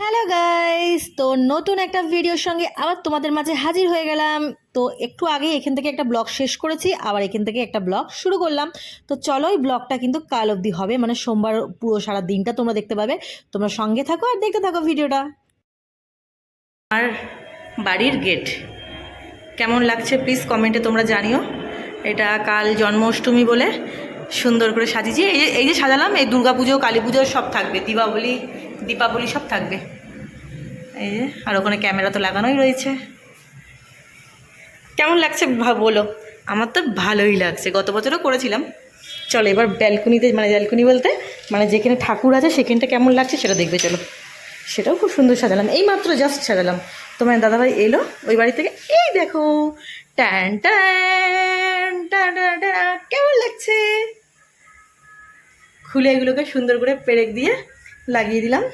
Hello guys, তো নতুন একটা ভিডিওর সঙ্গে আবার তোমাদের মাঝে হাজির হয়ে গেলাম। তো একটু আগে এখান থেকে একটা ব্লগ শেষ করেছি, আবার এখান থেকে একটা ব্লগ শুরু করলাম। তো চলো এই ব্লগটা কিন্তু কাল অবধি হবে মানে সোমবার পুরো সারা দিনটা তোমরা দেখতে পাবে। তোমরা সঙ্গে থাকো আর দেখতে থাকো ভিডিওটা। আর বাড়ির গেট কেমন লাগছে? প্লিজ কমেন্টে তোমরা জানিও। এটা কাল জন্মাষ্টমী বলে। সুন্দর করে সাজিয়েছি এই যে এই যে সাজালাম, এই দুর্গা পুজো কালী পুজো সব থাকবে, দীপাবলি দীপাবলি সব থাকবে। এই যে, আর ওখানে ক্যামেরা তো লাগানোই রয়েছে। কেমন লাগছে বলো? আমার তো ভালোই লাগছে, গত বছরও করেছিলাম। চলো, এবার ব্যালকনিতে মানে ব্যালকনি বলতে মানে যেখানে ঠাকুর আছে, সেখানটা কেমন লাগছে সেটা দেখবে, চলো। সেটাও খুব সুন্দর সাজালাম, এই মাত্র জাস্ট সাজালাম। তোমার দাদাভাই এলো, ওই বাড়ি থেকে, এই দেখো ট্যান ট্যান। কেমন লাগছে? খুলে এগুলোকে সুন্দর করে পেরেক দিয়ে লাগিয়ে দিলাম।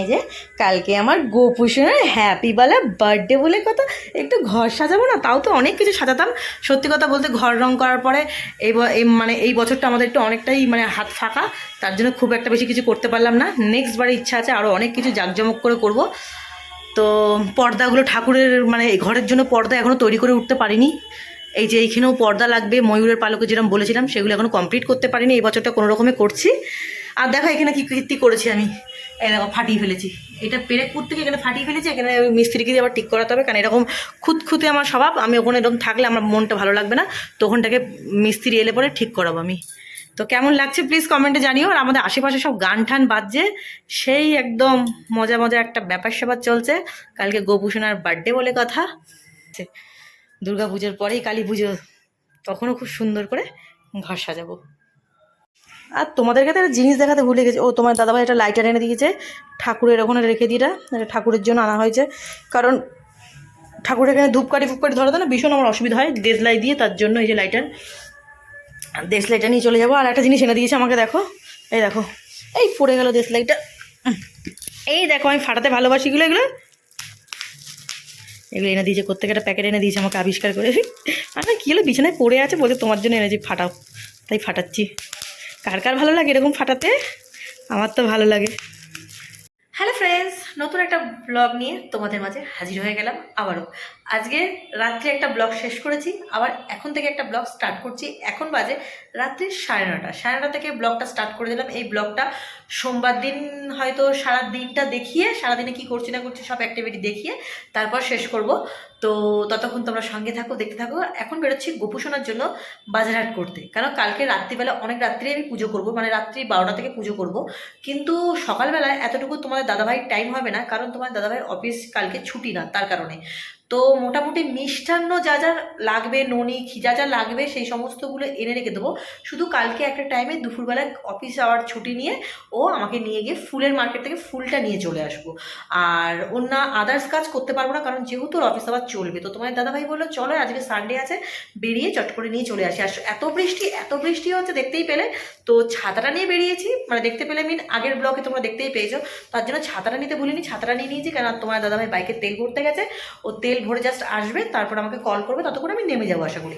এই যে, কালকে আমার গোপুষণের হ্যাপি বেলা বার্থডে বলে কথা। একটু ঘর সাজাবো না, তাও তো অনেক কিছু সাজাতাম। সত্যি কথা বলতে ঘর রং করার পরে এই মানে এই বছরটা আমাদের একটু অনেকটাই মানে হাত ফাঁকা। তার জন্য খুব একটা বেশি কিছু করতে পারলাম না। নেক্সট বারে ইচ্ছা আছে আরও অনেক কিছু জাঁকজমক করে করব। তো পর্দাগুলো ঠাকুরের মানে ঘরের জন্য পর্দা এখনও তৈরি করে উঠতে পারিনি। এই যে এইখানেও পর্দা লাগবে, ময়ূরের পালকে যেরকম বলেছিলাম, সেগুলো এখনও কমপ্লিট করতে পারিনি, এই বছরটা কোনো রকমে করছি। আর দেখো এখানে কী কীর্তি করেছি আমি। এই দেখো, ফাটিয়ে ফেলেছি। এটা পেরেক করতে গিয়ে এখানে ফাটিয়ে ফেলেছি? এখানে মিস্ত্রিকে দিয়ে আবার ঠিক করাতে হবে, কারণ এরকম খুঁতখুঁতে আমার স্বভাব। আমি ওখানে এরকম থাকলে আমার মনটা ভালো লাগবে না। তো ওখানটাকে মিস্ত্রি এলে পরে ঠিক করাবো আমি। তো কেমন লাগছে প্লিজ কমেন্টে জানিও। আর আমাদের আশেপাশে সব গান টান বাজছে, সেই একদম মজা মজা একটা ব্যাপার স্যাপার চলছে। কালকে গোপুষণার বার্থডে বলে কথা। দুর্গা পুজোর পরেই কালী পুজো, তখনও খুব সুন্দর করে ঘর সাজাবো। আর তোমাদেরকে তো একটা জিনিস দেখাতে ভুলে গেছে। ও, তোমার দাদাভাই একটা লাইটার এনে দিয়েছে। ঠাকুরের ওখানে রেখে দিটা, এটা ঠাকুরের জন্য আনা হয়েছে। কারণ ঠাকুরের এখানে ধূপকাঠি ফুপকাঠি ধরাতে না ভীষণ আমার অসুবিধা হয়, দেশলাই দিয়ে তার জন্য এই যে লাইটার দেশলাইটা নিয়ে চলে যাব, আর একটা জিনিস এনে দিয়েছে আমাকে, দেখো। এই দেখো, এই পড়ে গেল দেশলাইটা এই দেখো, আমি ফাটাতে ভালোবাসি এগুলো এগুলো। এগুলো এনে দিয়েছে কোথেকে একটা প্যাকেট এনে দিয়েছে আমাকে আবিষ্কার করে। আর না কী হলো, বিছানায় পড়ে আছে বলছে তোমার জন্য এনেছি, ফাটাও। তাই ফাটাচ্ছি। কার কার ভালো লাগে এরকম ফাটাতে? আমার তো ভালো লাগে। হ্যালো ফ্রেন্ডস নতুন একটা ব্লগ নিয়ে তোমাদের মাঝে হাজির হয়ে গেলাম আবারও। আজকে রাত্রে একটা ব্লগ শেষ করেছি, আবার এখন থেকে একটা ব্লগ স্টার্ট করছি। এখন বাজে রাত্রি সাড়ে নটা। সাড়ে নটা থেকে ব্লগটা স্টার্ট করে দিলাম। এই ব্লগটা সোমবার দিন হয়তো সারা দিনটা দেখিয়ে সারাদিনে কি করছি না করছি সব অ্যাক্টিভিটি দেখিয়ে তারপর শেষ করব। তো ততক্ষণ তোমরা সঙ্গে থাকো, দেখতে থাকো। এখন বেরোচ্ছি গোপুসোনার জন্য বাজারহাট করতে। কারণ কালকে রাত্রিবেলা, অনেক রাত্রি আমি পুজো করব মানে রাত্রি বারোটা থেকে পুজো করব। কিন্তু সকালবেলায় এতটুকু তোমাদের দাদাভাইয়ের টাইম হবে না, কারণ তোমার দাদাভাইয়ের অফিস কালকে ছুটি না, তার কারণে। তো মোটামুটি মিষ্টান্ন যা যা লাগবে, ননি যা যা লাগবে, সেই সমস্তগুলো এনে রেখে দেবো। শুধু কালকে একটা টাইমে দুপুরবেলা অফিস আওয়ার ছুটি নিয়ে ও আমাকে নিয়ে গিয়ে ফুলের মার্কেট থেকে ফুলটা নিয়ে চলে আসব। আর অন্য আদার্স কাজ করতে পারব না, কারণ যেহেতু ওর অফিস আবার চলবে, তো তোমার দাদাভাই বলল, চলো আজকে সানডে আছে, বেরিয়ে চট করে নিয়ে চলে আসি। আর এত বৃষ্টি এত বৃষ্টি হচ্ছে, দেখতেই পেলে। তো ছাতাটা নিয়ে বেরিয়েছি মানে দেখতে পেলে মিন আগের ব্লকে তোমরা দেখতেই পেয়েছ। তার জন্য ছাতাটা নিতে ভুলিনি, ছাতাটা নিয়ে নিয়েছি কারণ তোমার দাদাভাই বাইকে তেল ভরতে গেছে। ও তেল ভরে জাস্ট আসবে তারপর আমাকে কল করবে ততক্ষণ আমি নেমে যাব আশা করি।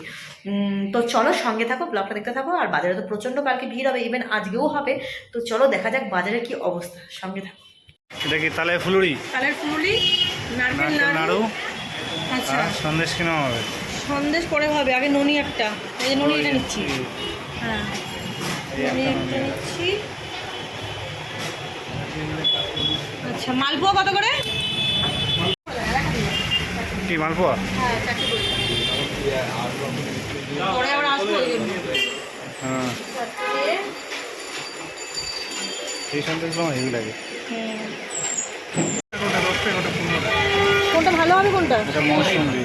তো চলো সঙ্গে থাকো ব্লগটা দেখতে থাকো আর বাজারে তো প্রচণ্ড কালকে ভিড় হবে ইভেন আজকেও হবে। তো চলো দেখা যাক বাজারের কি অবস্থা সঙ্গে থাকো। এটা কি তাহলে ফুলুরি? কালের ফুলুলি নারকেল নারকেল নাড়ু? আচ্ছা। সন্দেশ কিনা হবে? সন্দেশ পরে হবে আগে ননি একটা এই যে ননি এটা নিচ্ছি। হ্যাঁ। ননি একটা একটা নিচ্ছি। আচ্ছা মালপোয়া কত করে? কি মালপোয়া? হ্যাঁ হ্যাঁ। এই সন্দেশগুলো আমার হেভি লাগে। কোনটা টাকা কোনটা ভালো হবে কোনটা? এটা মৌসুমি।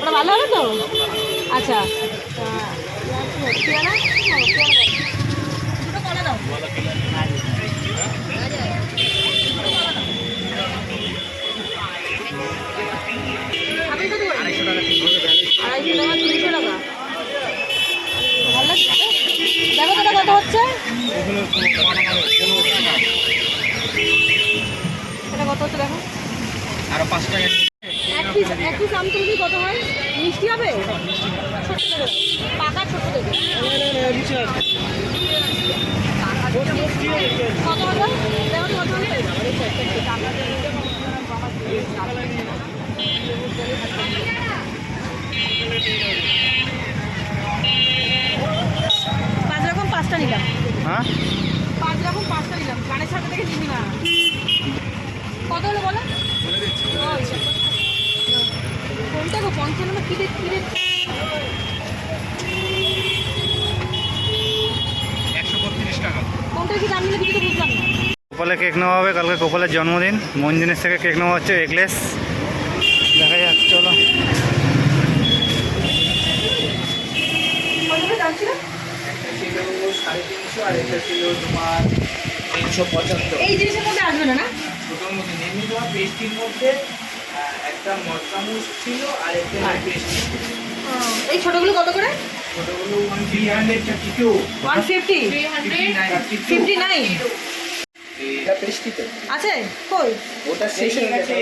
ওটা ভালো হবে তো? আচ্ছা। পেয়ারা? হ্যাঁ, পেয়ারা দাও। দুশো টাকা তিনশো টাকা দেখো। তো কত হচ্ছে এটা কত হচ্ছে দেখো আরও পাঁচ টাকা এক পিস এক পিস আম তুমি কত হয় মিষ্টি হবে ছোট দেবে পাকা ছোট দেবে কত হবে দেখো তো কত হবে গোপালে কেক নেওয়া হবে কালকে গোপালের জন্মদিন। মঞ্জিনের থেকে কেক নেওয়া হচ্ছে এগলেস দেখা যাক চলো। কতগুলো দাম ছিল? সাড়ে তিনশো আর এটা ছিল তোমার তিনশো পঁচাত্তর। এই জিনিসের মধ্যে আসবে না না? ছোটোর মধ্যে এমনি তোমার পেস্টির মধ্যে একটা মরচামচ ছিল আর একটা পেস্টি এই ছোটগুলো কত করে? ছোটোগুলো থার্টি এটা পেস্টিতে আছে? কই? ওটা শেষ হয়ে গেছে।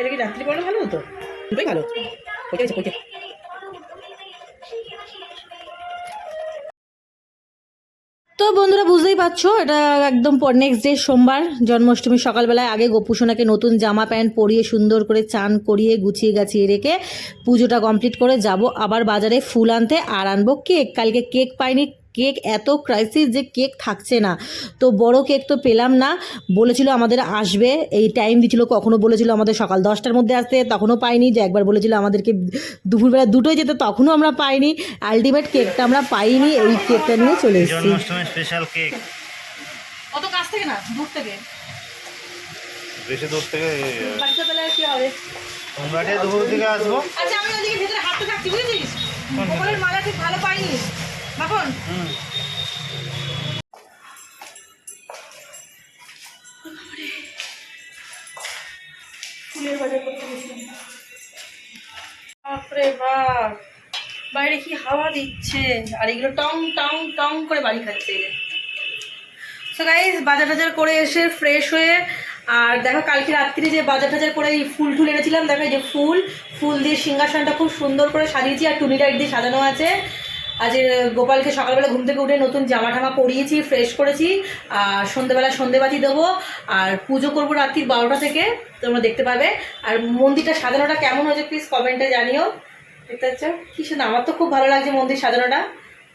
এটা কি রাত্রি পড়লে ভালো হতো? দুটোই ভালো। ওইটা তো বন্ধুরা, বুঝতেই পারছ, এটা একদম পর নেক্সট ডে সোমবার, জন্মাষ্টমী সকালবেলায় আগে গোপুসোনাকে নতুন জামা প্যান্ট পরিয়ে সুন্দর করে চান করিয়ে গুছিয়ে গাছিয়ে রেখে পুজোটা কমপ্লিট করে যাব। আবার বাজারে ফুল আনতে আর আনব কেক কালকে কেক পাইনি কেক এত ক্রাইসিস যে কেক থাকছে না। তো বড় কেক তো পেলাম না। বলেছিল আমাদের আসবে। এই টাইম দিছিল কখনো বলেছিল আমাদের সকাল দশটার মধ্যে আসতে তখনও পাইনি। যে একবার বলেছিল আমাদেরকে দুপুরবেলা দুটোই যেতে তখনও আমরা পাইনি। আলটিমেট কেকটা আমরা পাইনি। এই কেকটা নিয়ে চলে এসেছি। স্পেশাল কেক অত কাছ থেকে না দূর থেকে। বেশি দূর থেকে কি হবে? তোমরা দুপুর থেকে আসব। আচ্ছা আমি ওদিকে ভেতরে হাঁটতে থাকছি বুঝেছিস? মালা ঠিক ভালো পাইনি। মাখন ফুলের বাজার করতে গেছিলাম বাপরে বাপ। বাইরে কি হাওয়া দিচ্ছে? আর এগুলো টং টং টং করে বাড়ি খাচ্ছে এই সো গাইজ বাজার টাজার করে এসে ফ্রেশ হয়ে আর দেখো কালকে রাত্রি যে বাজার টাজার করে এই ফুল টুল এনেছিলাম দেখো এই যে ফুল ফুল দিয়ে সিংহাসনটা খুব সুন্দর করে সাজিয়েছি আর টুনি লাইট দিয়ে সাজানো আছে। আজ গোপালকে সকালবেলা ঘুম থেকে উঠে নতুন জামা টামা পরিয়েছি ফ্রেশ করেছি। আর সন্ধেবেলা সন্ধেবাতি দেবো। আর পুজো করব রাত্রি বারোটা থেকে, তোমরা দেখতে পাবে। আর মন্দিরটা সাজানোটা কেমন হয়েছে প্লিজ কমেন্টে জানিও। দেখতে পাচ্ছ? কি সুন্দর, আমার তো খুব ভালো লাগছে মন্দির সাজানোটা।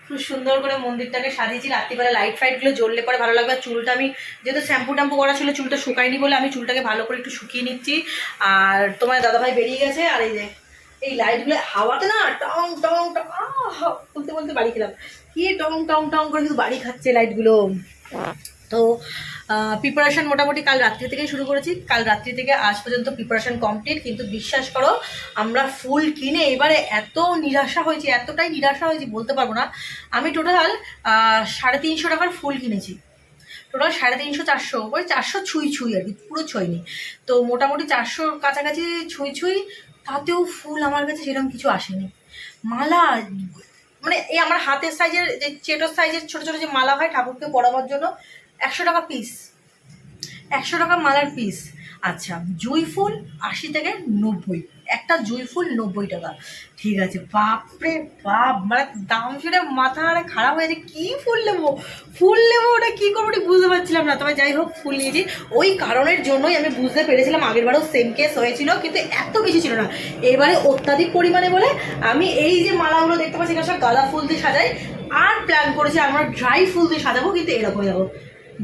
খুব সুন্দর করে মন্দিরটাকে সাজিয়েছি। রাত্রিবেলা লাইট ফাইটগুলো জ্বললে পরে ভালো লাগবে। চুলটা আমি, যেহেতু শ্যাম্পু ট্যাম্পু করা ছিল, চুলটা শুকায়নি বলে আমি চুলটাকে ভালো করে একটু শুকিয়ে নিচ্ছি। আর তোমার দাদাভাই বেরিয়ে গেছে। আর এই যে এই লাইটগুলো হাওয়াতে না টং টং টং বলতে বলতে বাড়ি খেলাম কি টং টং টং করে কিন্তু বাড়ি খাচ্ছে লাইটগুলো। তো প্রিপারেশন মোটামুটি কাল রাত্রি থেকেই শুরু করেছি। কাল রাত্রি থেকে আজ পর্যন্ত প্রিপারেশন কমপ্লিট কিন্তু বিশ্বাস করো, আমরা ফুল কিনে এবারে এত নিরাশা হয়েছি, এতটাই নিরাশা হয়েছি, বলতে পারব না। আমি টোটাল সাড়ে তিনশো টাকার ফুল কিনেছি। টোটাল সাড়ে তিনশো, চারশো, ওই চারশো ছুঁই ছুঁই আর কি, পুরো ছুঁইনি তো মোটামুটি চারশোর কাছাকাছি ছুঁই ছুঁই তাতেও ফুল আমার কাছে সেরকম কিছু আসেনি। মালা মানে এই আমার হাতের সাইজের যে চেটোর সাইজের ছোটো ছোটো যে মালা হয় ঠাকুরকে পরাবার জন্য, একশো টাকা পিস একশো টাকা মালার পিস আচ্ছা জুই ফুল আশি থেকে নব্বই। একটা জুই ফুল নব্বই টাকা। ঠিক আছে, বাপরে বাপ মানে দাম শুনে মাথা আরে খারাপ হয়েছে কী ফুল নেব? ফুল নেব ওটা কী করব ওটা বুঝতে পারছিলাম না। তবে যাই হোক, ফুল নিয়েছি। ওই কারণের জন্যই আমি বুঝতে পেরেছিলাম আগের বারেও সেম কেস হয়েছিল, কিন্তু এত বেশি ছিল না। এবারে অত্যাধিক পরিমাণে বলে আমি এই যে মালাগুলো দেখতে পাচ্ছি এখানে সব গাঁদা ফুল দিয়ে সাজাই। আর প্ল্যান করেছি আমরা ড্রাই ফুল দিয়ে সাজাবো, কিন্তু এরকম যাব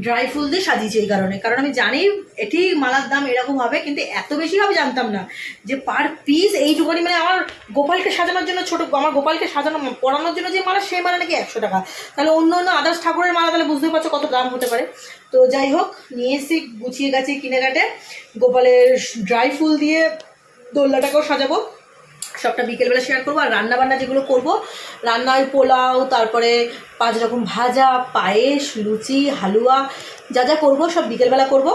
ড্রাই ফুল দিয়ে সাজিয়েছি এই কারণে। কারণ আমি জানি এটি মালার দাম এরকম হবে, কিন্তু এত বেশি হবে জানতাম না। যে পার পিস এইটুকুনি মানে আমার গোপালকে সাজানোর জন্য ছোট, আমার গোপালকে সাজানো, পরানোর জন্য যে মালা, সেই মালা নাকি একশো টাকা। তাহলে অন্য অন্য আদার্স ঠাকুরের মালা তাহলে বুঝতে পারছ কত দাম হতে পারে। তো যাই হোক, নিয়ে এসে গুছিয়ে গাছিয়ে কিনে কাটে গোপালের ড্রাই ফুল দিয়ে দোল্লাটাকেও সাজাবো। সবটা বিকেলবেলা শেয়ার করব, আর রান্না বান্না যেগুলো করব, রান্নায় পোলাও, তারপরে পাঁচ রকম ভাজা, পায়েস, লুচি, হালুয়া, যা যা করব সব বিকেলবেলা করব।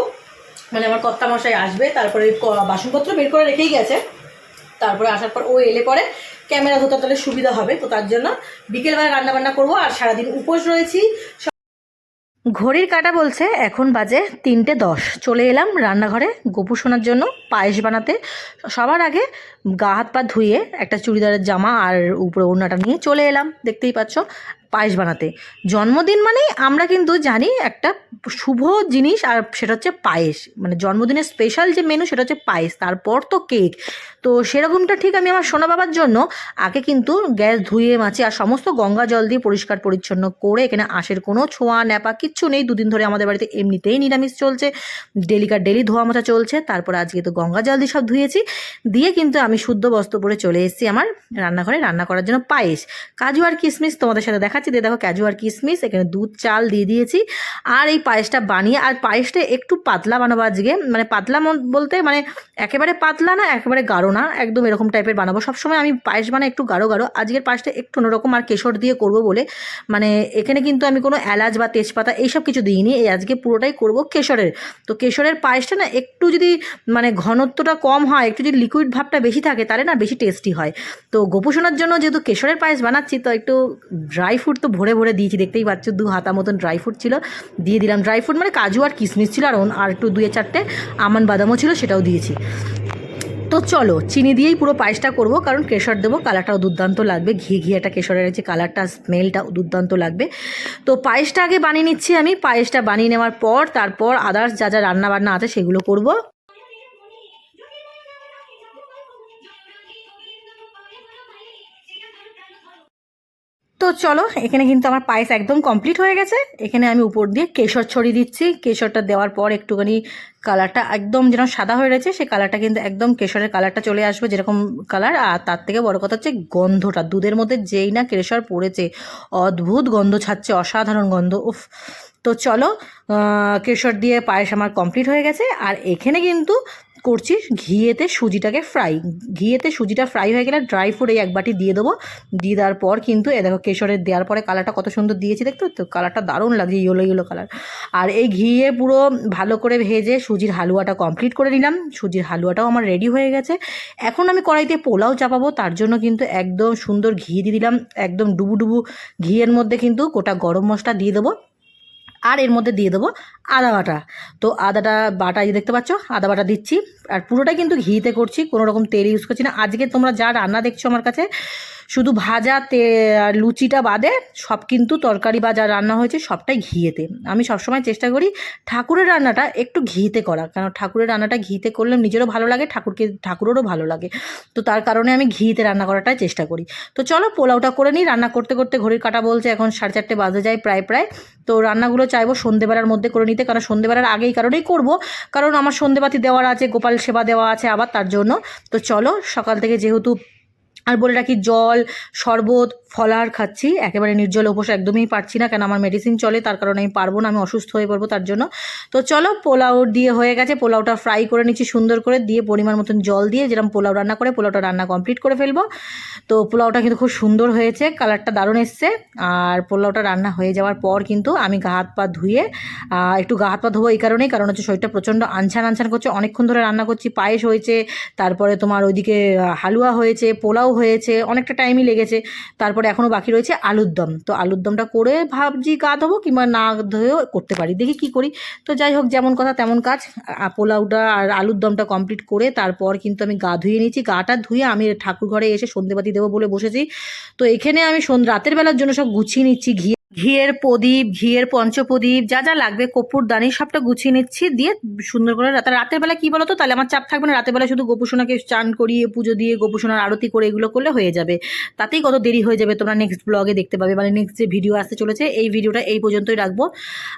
মানে আমার কর্তা মশাই আসবে, তারপরে বাসনপত্র বের করে রেখেই গেছে। তারপরে আসার পর ও এলে পরে ক্যামেরা ধরতে তাহলে সুবিধা হবে, তো তার জন্য বিকেলবেলা রান্নাবান্না করব, আর সারাদিন উপোস রয়েছি। ঘড়ির কাটা বলছে, এখন বাজে তিনটে দশ। চলে এলাম রান্নাঘরে গোপু শোনার জন্য, পায়েস বানাতে। সবার আগে গা হাত পা ধুয়ে একটা চুড়িদারের জামা আর উপরে ওড়নাটা নিয়ে চলে এলাম, দেখতেই পাচ্ছ। পায়েস বানাতে। জন্মদিন মানেই আমরা কিন্তু জানি একটা শুভ জিনিস আর সেটা হচ্ছে পায়েস। মানে জন্মদিনের স্পেশাল যে মেনু সেটা হচ্ছে পায়েস, তারপর তো কেক তো সেরকমটা ঠিক আমি আমার সোনা বাবার জন্য আগে কিন্তু গ্যাস ধুয়ে, মাছি আর সমস্ত গঙ্গা জল দিয়ে পরিষ্কার পরিচ্ছন্ন করে এখানে আঁশের কোনো ছোঁয়া, ন্যাপা কিচ্ছু নেই। দুদিন ধরে আমাদের বাড়িতে এমনিতেই নিরামিষ চলছে। ডেলিকার ডেলি ধোয়া মোছা চলছে। তারপর আজকে তো গঙ্গা জল দিয়ে সব ধুয়েছি। দিয়ে কিন্তু আমি শুদ্ধ বস্ত্র পরে চলে এসেছি আমার রান্নাঘরে রান্না করার জন্য পায়েস। কাজু আর কিশমিশ তোমাদের সাথে দেখাচ্ছি। দিয়ে দেখো ক্যাজু আর কিশমিশ এখানে দুধ, চাল দিয়ে দিয়েছি। আর এই পায়েসটা বানিয়ে, আর পায়েসটা একটু পাতলা বানাবো আজকে। মানে পাতলা বলতে মানে একেবারে পাতলা না, একেবারে গাঢ় না। একদম এরকম টাইপের বানাবো। সবসময় আমি পায়েস বানাই একটু গাঢ় গাঢ়। আজকের পায়েসটা একটু অন্যরকম আর কেশর দিয়ে করব বলে। মানে এখানে কিন্তু আমি কোনো এলাচ বা তেজপাতা এইসব কিছু দিইনি। এই আজকে পুরোটাই করব কেশরের। তো কেশরের পায়েসটা না একটু যদি মানে ঘনত্বটা কম হয়, একটু যদি লিকুইড ভাবটা বেশি থাকে, তাহলে না বেশি টেস্টি হয়। তো গোপুসোনার জন্য যেহেতু কেশরের পায়েস বানাচ্ছি, তো একটু ড্রাই ফ্রুট তো ভরে ভরে দিয়েছি, দেখতেই পাচ্ছ, দু হাতা মতন ড্রাই ফ্রুট ছিল। দিয়ে দিলাম ড্রাই ফ্রুট মানে কাজু আর কিশমিশ ছিল, আর আর একটু দুয়ে চারটে আমান বাদামও ছিল, সেটাও দিয়েছি। তো চলো, চিনি দিয়েই পুরো পায়েসটা করব, কারণ কেশর দেবো, কালারটাও দুর্দান্ত লাগবে, ঘি ঘি একটা কেশরের যে কালারটা স্মেলটা দুর্দান্ত লাগবে। তো পায়েসটা আগে বানিয়ে নিচ্ছি আমি, পায়েসটা বানিয়ে নেওয়ার পর, তারপর আদার্স যা যা রান্না বান্না আছে সেগুলো করব। তো চলো, এখানে কিন্তু আমার পায়েস একদম কমপ্লিট হয়ে গেছে। এখানে আমি উপর দিয়ে কেশর ছড়িয়ে দিচ্ছি। কেশরটা দেওয়ার পর একটুখানি কালারটা একদম যেন সাদা হয়ে রয়েছে সেই কালারটা কিন্তু একদম কেশরের কালারটা চলে আসবে যেরকম কালার আর তার থেকে বড় কথা হচ্ছে গন্ধটা। দুধের মধ্যে যেই না কেশর পড়েছে, অদ্ভুত গন্ধ ছাড়ছে, অসাধারণ গন্ধ। উফ! তো চলো কেশর দিয়ে পায়েস আমার কমপ্লিট হয়ে গেছে। আর এখানে কিন্তু করছি ঘিয়েতে সুজিটাকে ফ্রাই ঘিয়েতে সুজিটা ফ্রাই হয়ে গেলে ড্রাই ফ্রুট এই এক বাটি দিয়ে দেবো। দিয়ে দেওয়ার পর কিন্তু, এ দেখো কেশরের দেওয়ার পরে কালারটা কত সুন্দর দিয়েছি, দেখতে তো কালারটা দারুণ লাগছে ইয়েলো ইয়েলো কালার আর এই ঘিয়ে পুরো ভালো করে ভেজে সুজির হালুয়াটা কমপ্লিট করে নিলাম। সুজির হালুয়াটাও আমার রেডি হয়ে গেছে। এখন আমি কড়াইতে পোলাও চাপাবো, তার জন্য কিন্তু একদম সুন্দর ঘি দিয়ে দিলাম। একদম ডুবু ডুবু ঘিয়ের মধ্যে কিন্তু গোটা গরম মশলা দিয়ে দেবো। আর এর মধ্যে দিয়ে দেবো আদা বাটা। তো আদাটা বাটা এই দেখতে পাচ্ছ, আদা বাটা দিচ্ছি। আর পুরোটাই কিন্তু ঘিতে করছি, কোনো রকম তেল ইউজ করছি না। আজকে তোমরা যা রান্না দেখছ আমার কাছে শুধু ভাজা তে আর লুচিটা বাদে সব কিন্তু তরকারি বা যা রান্না হয়েছে সবটাই ঘিয়েতে। আমি সবসময় চেষ্টা করি ঠাকুরের রান্নাটা একটু ঘিতে করা। কারণ ঠাকুরের রান্নাটা ঘিতে করলে নিজেরও ভালো লাগে, ঠাকুরকে ঠাকুরেরও ভালো লাগে। তো তার কারণে আমি ঘিতে রান্না করাটাই চেষ্টা করি। তো চলো পোলাওটা করে নিই। রান্না করতে করতে ঘড়ির কাটা বলছে, এখন সাড়ে চারটে বাজে যায় প্রায় প্রায়। তো রান্নাগুলো চাইব সন্ধেবেলার মধ্যে করে নিতে। কারণ সন্ধেবেলার আগেই কারণেই করব। কারণ আমার সন্ধেবাতি দেওয়ার আছে, গোপাল সেবা দেওয়া আছে আবার তার জন্য। তো চলো সকাল থেকে যেহেতু আর বলে রাখি, জল, শরবত ফলার খাচ্ছি। একেবারে নির্জল উপোস একদমই পারছি না, কেন আমার মেডিসিন চলে, তার কারণে আমি পারব না, আমি অসুস্থ হয়ে পড়ব তার জন্য। তো চলো, পোলাও দিয়ে হয়ে গেছে, পোলাওটা ফ্রাই করে নিচ্ছি, সুন্দর করে দিয়ে পরিমাণ মতন জল দিয়ে যেরকম পোলাও রান্না করে, পোলাওটা রান্না কমপ্লিট করে ফেলব। তো পোলাওটা কিন্তু খুব সুন্দর হয়েছে কালারটা দারুণ এসছে। আর পোলাওটা রান্না হয়ে যাওয়ার পর কিন্তু আমি গা হাত পা ধুয়ে একটু গা হাত পা ধোবো এই কারণেই, কারণ হচ্ছে শরীরটা প্রচণ্ড আনছান আনছান করছে, অনেকক্ষণ ধরে রান্না করছি, পায়েস হয়েছে, তারপরে তোমার ওইদিকে হালুয়া হয়েছে, পোলাও হয়েছে, অনেকটা টাইমই লেগেছে। তারপরে এখনও বাকি রয়েছে আলুর দম। তো আলুর দমটা করে ভাবছি গা ধোবো কিংবা না ধুয়েও করতে পারি। দেখি কি করি। তো যাই হোক, যেমন কথা তেমন কাজ। পোলাওটা আর আলুর দমটা কমপ্লিট করে তারপর কিন্তু আমি গা ধুয়ে নিয়েছি। গাটা ধুয়ে আমি ঠাকুর ঘরে এসে সন্ধেবাতি দেবো বলে বসেছি। তো এখানে আমি রাতের বেলার জন্য সব গুছিয়ে নিচ্ছি, ঘি ঘিয়ের প্রদীপ, ঘিয়ের পঞ্চপ্রদীপ, যা যা লাগবে, কপুর, দানি, সবটা গুছিয়ে নিচ্ছি। দিয়ে সুন্দর করে রাতে রাতের বেলা কি বলো তো তাহলে আমার চাপ থাকবে না। রাতের বেলা শুধু গোপুসোনাকে চান করিয়ে, পুজো দিয়ে, গোপুসোনার আরতি করে এগুলো করলে হয়ে যাবে। তাতেই কত দেরি হয়ে যাবে তোমরা নেক্সট ব্লগে দেখতে পাবে। মানে নেক্সট যে ভিডিও আসতে চলেছে, এই ভিডিওটা এই পর্যন্তই রাখব।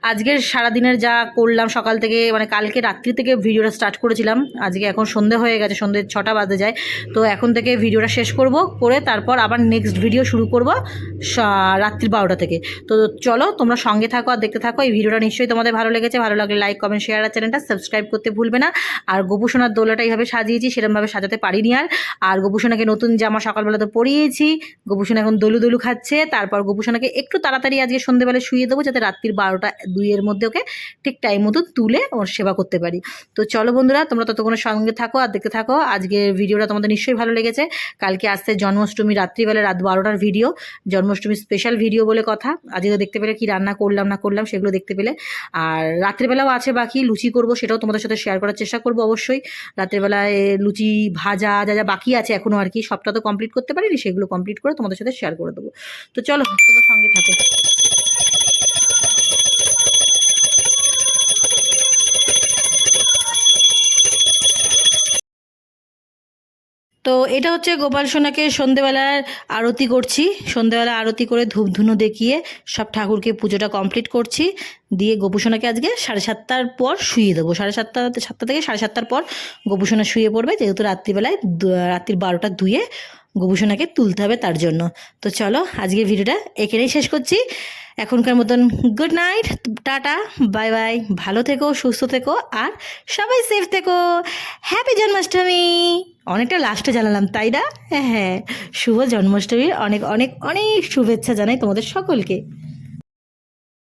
আজকের সারাদিনের যা করলাম, সকাল থেকে মানে কালকে রাত্রি থেকে ভিডিওটা স্টার্ট করেছিলাম। আজকে এখন সন্ধে হয়ে গেছে, সন্ধে ছটা বাজে যায়। তো এখন থেকে ভিডিওটা শেষ করব, করে তারপর আবার নেক্সট ভিডিও শুরু করব, সা- রাত্রি বারোটা থেকে। তো চলো, তোমরা সঙ্গে থাকো আর দেখতে থাকো। এই ভিডিওটা নিশ্চয়ই তোমাদের ভালো লেগেছে। ভালো লাগলে লাইক কমেন্ট শেয়ার আর চ্যানেলটা সাবস্ক্রাইব করতে ভুলবে না। আর গোপুসোনার দোলাটা এইভাবে সাজিয়েছি সেরকমভাবে সাজাতে পারিনি আর। আর গোপুসোনাকে নতুন জামা সকালবেলা তো পরিয়েছি। গোপুসোনা এখন দলু দলু খাচ্ছে। তারপর গোপুসোনাকে একটু তাড়াতাড়ি আজকে সন্ধেবেলা শুয়ে দেবো, যাতে রাত্রির বারোটা দুইয়ের মধ্যে ওকে ঠিক টাইম মতো তুলে ওর সেবা করতে পারি। তো চলো বন্ধুরা, তোমরা ততক্ষণের সঙ্গে থাকো আর দেখতে থাকো। আজকের ভিডিওটা তোমাদের নিশ্চয়ই ভালো লেগেছে। কালকে আসছে জন্মাষ্টমী রাত্রিবেলা রাত বারোটার ভিডিও, জন্মাষ্টমী স্পেশাল ভিডিও বলে কথা। আজকে দেখতে পেলে কি রান্না করলাম, না করলাম সেগুলো দেখতে পেলে। আর রাত্রেবেলাও আছে বাকি, লুচি করব সেটাও তোমাদের সাথে শেয়ার করার চেষ্টা করব অবশ্যই। রাত্রেবেলায় লুচি, ভাজা যা যা বাকি আছে এখনও আর কি, সবটা তো কমপ্লিট করতে পারিনি, সেগুলো কমপ্লিট করে তোমাদের সাথে শেয়ার করে দেবো। তো চলো তোমার সঙ্গে থাকো। তো এটা হচ্ছে গোপাল সোনাকে সন্ধেবেলার আরতি করছি। সন্ধেবেলা আরতি করে ধূপধুনো দেখিয়ে সব ঠাকুরকে পুজোটা কমপ্লিট করছি। দিয়ে গোপুসোনাকে আজকে সাড়ে সাতটার পর শুয়ে দেবো। সাড়ে সাতটা সাতটা থেকে সাড়ে সাতটার পর গোপুসোনা শুয়ে পড়বে, যেহেতু রাত্রিবেলায় রাত্রির বারোটা ধুয়ে গোপুসোনাকে তুলতে হবে তার জন্য। তো চলো, আজকের ভিডিওটা এখানেই শেষ করছি। এখনকার মতন good night tata bye bye ভালো থেকো, সুস্থ থেকো, আর সবাই সেফ থেকো। হ্যাপি জন্মাষ্টমী। অনেকটা লাস্টে জানালাম, তাই না? হ্যাঁ হ্যাঁ। শুভ জন্মাষ্টমীর অনেক অনেক অনেক শুভেচ্ছা জানাই তোমাদের সকলকে।